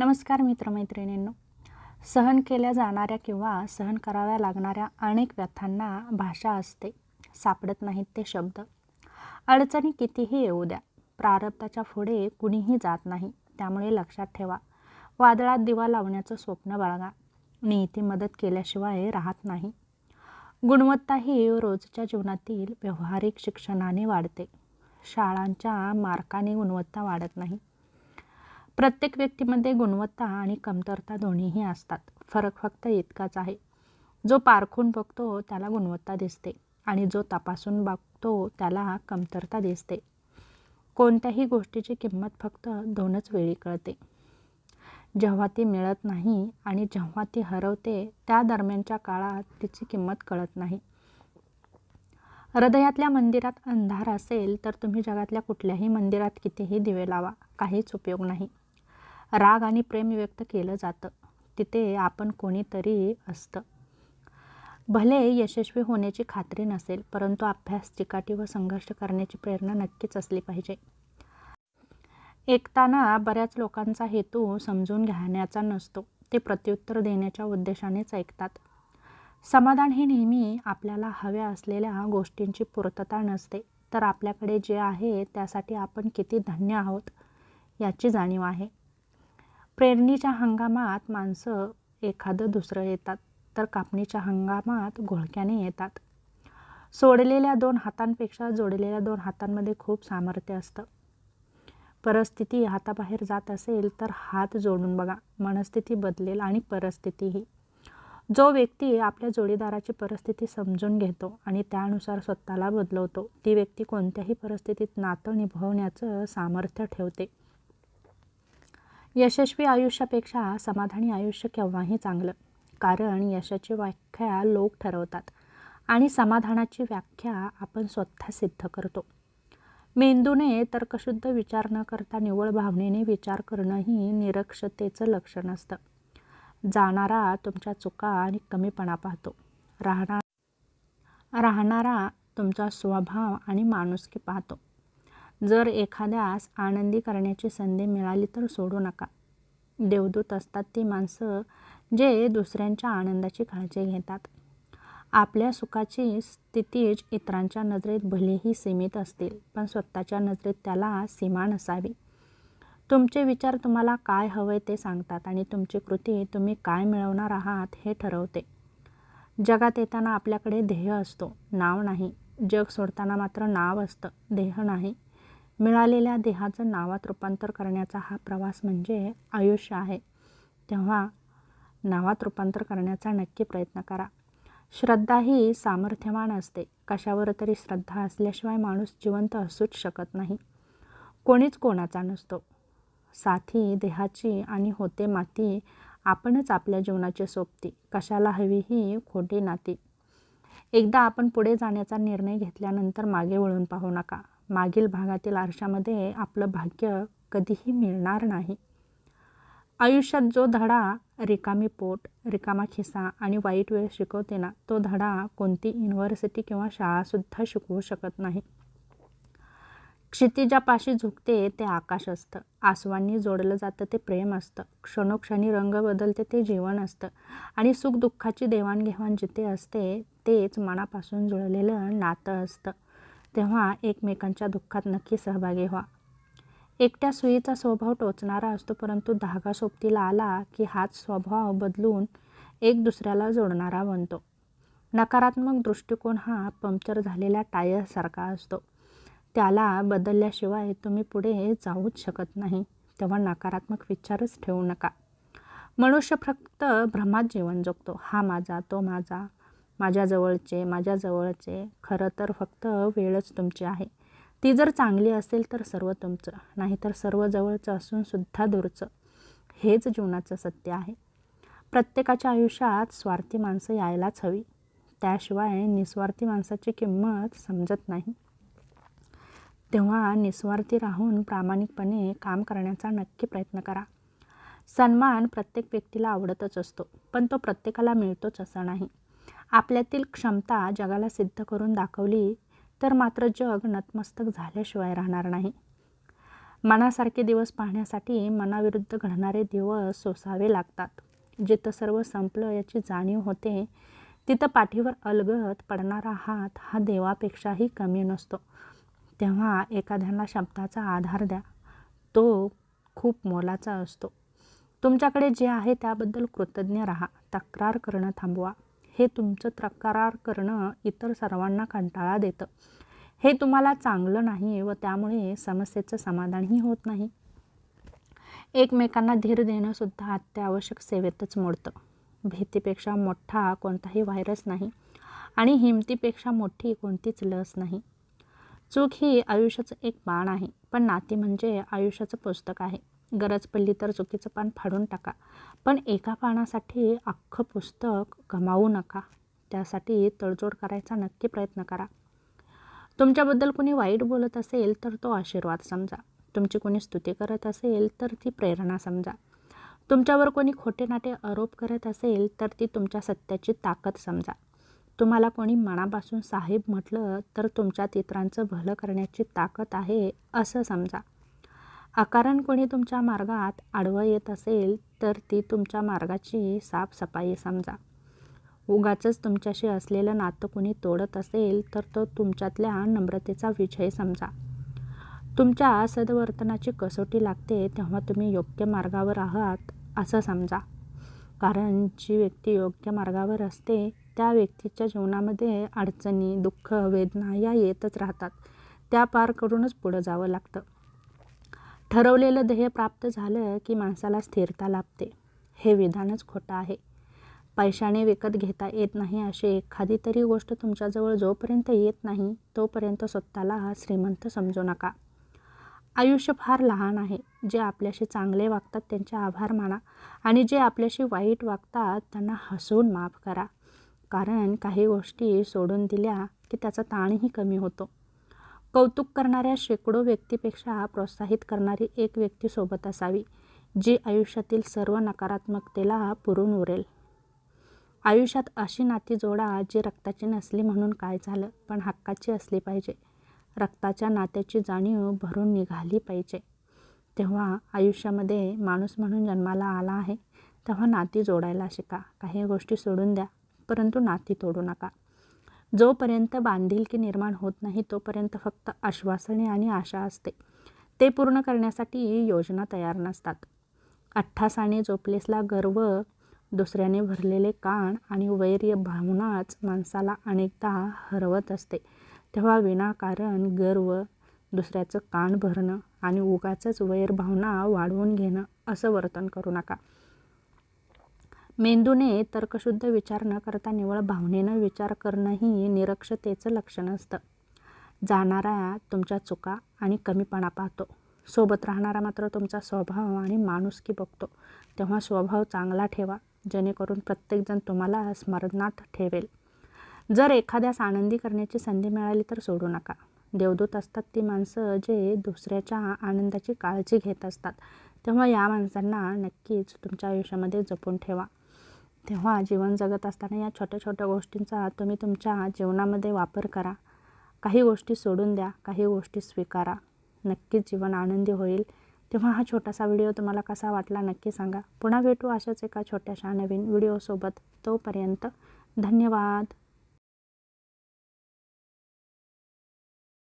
नमस्कार मित्रमैत्रिणींनो. सहन केल्या जाणाऱ्या किंवा सहन कराव्या लागणाऱ्या अनेक व्यथांना भाषा असते. सापडत नाहीत ते शब्द. अडचणी कितीही येऊ द्या. प्रारब्धाच्या पुढे कुणीही जात नाही. त्यामुळे लक्षात ठेवा. वादळात दिवा लावण्याचं स्वप्न बाळगा. नियती मदत केल्याशिवाय राहत नाही. गुणवत्ता ही रोजच्या जीवनातील व्यावहारिक शिक्षणाने वाढते. शाळांच्या मार्काने गुणवत्ता वाढत नाही. प्रत्येक व्यक्तीमध्ये गुणवत्ता आणि कमतरता दोन्हीही असतात. फरक फक्त इतकाच आहे. जो पारखून बघतो त्याला गुणवत्ता दिसते आणि जो तपासून बघतो त्याला कमतरता दिसते. कोणत्याही गोष्टीची किंमत फक्त दोनच वेळी कळते. जेव्हा ती मिळत नाही आणि जेव्हा ती हरवते त्या दरम्यानच्या काळात तिची किंमत कळत नाही. हृदयातल्या मंदिरात अंधार असेल तर तुम्ही जगातल्या कुठल्याही मंदिरात कितीही दिवे लावा. काहीच उपयोग नाही. राग आणि प्रेम व्यक्त केलं जातं. तिथे आपण कोणीतरी असतं. भले यशस्वी होण्याची खात्री नसेल परंतु अभ्यास चिकाटी व संघर्ष करण्याची प्रेरणा नक्कीच असली पाहिजे. ऐकताना बऱ्याच लोकांचा हेतू समजून घेण्याचा नसतो. ते प्रत्युत्तर देण्याच्या उद्देशानेच ऐकतात. समाधान हे नेहमी आपल्याला हव्या असलेल्या गोष्टींची पूर्तता नसते. तर आपल्याकडे जे आहे त्यासाठी आपण किती धन्य आहोत याची जाणीव आहे. पेरणीच्या हंगामात माणसं एखादं दुसरं येतात तर कापणीच्या हंगामात घोळक्याने येतात. सोडलेल्या दोन हातांपेक्षा जोडलेल्या दोन हातांमध्ये खूप सामर्थ्य असतं. परिस्थिती हाताबाहेर जात असेल तर हात जोडून बघा. मनस्थिती बदलेल आणि परिस्थितीही. जो व्यक्ती आपल्या जोडीदाराची परिस्थिती समजून घेतो आणि त्यानुसार स्वतःला बदलवतो ती व्यक्ती कोणत्याही परिस्थितीत नातं निभवण्याचं सामर्थ्य ठेवते. यशस्वी आयुष्यापेक्षा समाधानी आयुष्य केव्हाही चांगलं. कारण यशाची व्याख्या लोक ठरवतात आणि समाधानाची व्याख्या आपण स्वतः सिद्ध करतो. मेंदूने तर्कशुद्ध विचार न करता निव्वळ भावनेने विचार करणंही निरक्षतेचं लक्षण असतं. जाणारा तुमच्या चुका आणि कमीपणा पाहतो. राहणार राहणारा तुमचा स्वभाव आणि माणुसकी पाहतो. जर एखाद्यास आनंदी करण्याची संधी मिळाली तर सोडू नका. देवदूत असतात ती माणसं जे दुसऱ्यांच्या आनंदाची काळजी घेतात. आपल्या सुखाची स्थितीच इतरांच्या नजरेत भलेही सीमित असतील पण स्वतःच्या नजरेत त्याला सीमा नसावी. तुमचे विचार तुम्हाला काय हवंय ते सांगतात आणि तुमची कृती तुम्ही काय मिळवणार आहात हे ठरवते. जगात येताना आपल्याकडे ध्येय असतो नाव नाही. जग सोडताना मात्र नाव असतं देह नाही. मिळालेल्या देहाचं नावात रूपांतर करण्याचा हा प्रवास म्हणजे आयुष्य आहे. तेव्हा नावात रूपांतर करण्याचा नक्की प्रयत्न करा. श्रद्धा ही सामर्थ्यवान असते. कशावर तरी श्रद्धा असल्याशिवाय माणूस जिवंत असूच शकत नाही. कोणीच कोणाचा नसतो. साथी देहाची आणि होते माती आपणच आपल्या जीवनाची सोबती. कशाला हवी ही खोटी नाती. एकदा आपण पुढे जाण्याचा निर्णय घेतल्यानंतर मागे वळून पाहू नका. मागील भागातील आरशामध्ये आपलं भाग्य कधीही मिळणार नाही. आयुष्यात जो धडा रिकामी पोट रिकामा खिसा आणि वाईट वेळ शिकवते ना तो धडा कोणती युनिव्हर्सिटी किंवा शाळासुद्धा शिकवू शकत नाही. क्षितिजापाशी झुकते ते आकाश असतं. आसवांनी जोडलं जातं ते प्रेम असतं. क्षणोक्षणी रंग बदलते ते जीवन असतं. आणि सुखदुःखाची देवाणघेवाण जिथे असते तेच मनापासून जुळलेलं नातं असतं. तेव्हा एकमेकांच्या दुःखात नक्की सहभागी व्हा. एकट्या सुईचा स्वभाव टोचणारा असतो परंतु धागा सोबतीला आला की हाच स्वभाव बदलून एक दुसऱ्याला जोडणारा बनतो. नकारात्मक दृष्टिकोन हा पंक्चर झालेल्या टायरसारखा असतो. त्याला बदलल्याशिवाय तुम्ही पुढे जाऊच शकत नाही तेव्हा नकारात्मक विचारच ठेवू नका. मनुष्य फक्त भ्रमात जीवन जगतो. हा माझा तो माझा माझ्याजवळचे माझ्याजवळचे. माझ्या जवळचे खरं तर फक्त वेळच तुमची आहे. ती जर चांगली असेल तर सर्व तुमचं नाहीतर सर्व जवळचं असूनसुद्धा दूरचं. हेच जीवनाचं सत्य आहे. प्रत्येकाच्या आयुष्यात स्वार्थी माणसं यायलाच हवी. त्याशिवाय निस्वार्थी माणसाची किंमत समजत नाही. तेव्हा निस्वार्थी राहून प्रामाणिकपणे काम करण्याचा नक्की प्रयत्न करा. सन्मान प्रत्येक व्यक्तीला आवडतच असतो पण तो प्रत्येकाला मिळतोच असं नाही. आपल्यातील क्षमता जगाला सिद्ध करून दाखवली तर मात्र जग नतमस्तक झाल्याशिवाय राहणार नाही. मनासारखे दिवस पाहण्यासाठी मनाविरुद्ध घडणारे दिवस सोसावे लागतात. जिथं सर्व संपलं याची जाणीव होते तिथं पाठीवर अलगत पडणारा हात हा देवापेक्षाही कमी नसतो. तेव्हा एखाद्याला शब्दाचा आधार द्या. तो खूप मोलाचा असतो. तुमच्याकडे जे आहे त्याबद्दल कृतज्ञ राहा. तक्रार करणं थांबवा. हे तुमचं तक्रार करणं इतर सर्वांना कंटाळा देतं. हे तुम्हाला चांगलं नाही व त्यामुळे समस्येचं समाधानही होत नाही. एकमेकांना धीर देणंसुद्धा अत्यावश्यक सेवेतच मोडतं. भीतीपेक्षा मोठा कोणताही व्हायरस नाही आणि हिमतीपेक्षा मोठी कोणतीच लस नाही. चूक ही आयुष्याचं एक बाण आहे पण नाती म्हणजे आयुष्याचं पुस्तक आहे. गरज पडली तर चुकीचं पान फाडून टाका. पण एका पानासाठी अख्खं पुस्तक गमावू नका. त्यासाठी तडजोड करायचा नक्की प्रयत्न करा. तुमच्याबद्दल कोणी वाईट बोलत असेल तर तो आशीर्वाद समजा. तुमची कोणी स्तुती करत असेल तर ती प्रेरणा समजा. तुमच्यावर कोणी खोटे नाटे आरोप करत असेल तर ती तुमच्या सत्याची ताकद समजा. तुम्हाला कोणी मनापासून साहेब म्हटलं तर तुमच्यात इतरांचं भलं करण्याची ताकद आहे असं समजा. अकारण कोणी तुमच्या मार्गात आडवं येत असेल तर ती तुमच्या मार्गाची साफसफाई समजा. उगाचंच तुमच्याशी असलेलं नातं कोणी तोडत असेल तर तो तुमच्यातल्या नम्रतेचा विजय समजा. तुमच्या सदवर्तनाची कसोटी लागते तेव्हा तुम्ही योग्य मार्गावर आहात असं समजा. कारण जी व्यक्ती योग्य मार्गावर असते त्या व्यक्तीच्या जीवनामध्ये अडचणी दुःख वेदना या येतच राहतात. त्या पार करूनच पुढं जावं लागतं. ठरवलेलं ध्येय प्राप्त झालं की माणसाला स्थिरता लाभते. हे विधानच खोटं आहे. पैशाने विकत घेता येत नाही अशी एखादी तरी गोष्ट तुमच्याजवळ जोपर्यंत येत नाही तोपर्यंत स्वतःला श्रीमंत समजू नका. आयुष्य फार लहान आहे. जे आपल्याशी चांगले वागतात त्यांचे आभार माना आणि जे आपल्याशी वाईट वागतात त्यांना हसून माफ करा. कारण काही गोष्टी सोडून दिल्या की त्याचा ताणही कमी होतो. कौतुक करणाऱ्या शेकडो व्यक्तीपेक्षा प्रोत्साहित करणारी एक व्यक्ती सोबत असावी जी आयुष्यातील सर्व नकारात्मकतेला पुरून उरेल. आयुष्यात अशी नाती जोडा जी रक्ताची नसली म्हणून काय झालं पण हक्काची असली पाहिजे. रक्ताच्या नात्याची जाणीव भरून निघाली पाहिजे. तेव्हा आयुष्यामध्ये माणूस म्हणून जन्माला आला आहे तेव्हा नाती जोडायला शिका. काही गोष्टी सोडून द्या परंतु नाती तोडू नका. जोपर्यंत बांधिलकी निर्माण होत नाही तोपर्यंत फक्त आश्वासने आणि आशा असते. ते पूर्ण करण्यासाठी योजना तयार नसतात. अठ्ठासाने जोपलेसला गर्व दुसऱ्याने भरलेले कान आणि वैर्य भावनाच माणसाला अनेकदा हरवत असते. तेव्हा विनाकारण गर्व दुसऱ्याचं कान भरणं आणि उगाचंच वैर भावना वाढवून घेणं असं वर्तन करू नका. मेंदूने तर्कशुद्ध विचार न करता निवळ भावनेनं विचार करणंही निरक्षतेचं लक्षण असतं. जाणारा तुमच्या चुका आणि कमीपणा पाहतो. सोबत राहणारा मात्र तुमचा स्वभाव आणि माणुसकी बघतो. तेव्हा स्वभाव चांगला ठेवा जेणेकरून प्रत्येकजण तुम्हाला स्मरणात ठेवेल. जर एखाद्यास आनंदी करण्याची संधी मिळाली तर सोडू नका. देवदूत असतात ती माणसं जे दुसऱ्याच्या आनंदाची काळजी घेत असतात. तेव्हा या माणसांना नक्कीच तुमच्या आयुष्यामध्ये जपून ठेवा. तेव्हा जीवन जगत असताना या छोट्या छोट्या गोष्टींचा तुम्ही तुमच्या जीवनामध्ये वापर करा. काही गोष्टी सोडून द्या काही गोष्टी स्वीकारा. नक्कीच जीवन आनंदी होईल. तेव्हा हा छोटासा व्हिडिओ तुम्हाला कसा वाटला नक्की सांगा. पुन्हा भेटू अशाच एका छोट्याशा नवीन व्हिडिओसोबत. तोपर्यंत धन्यवाद.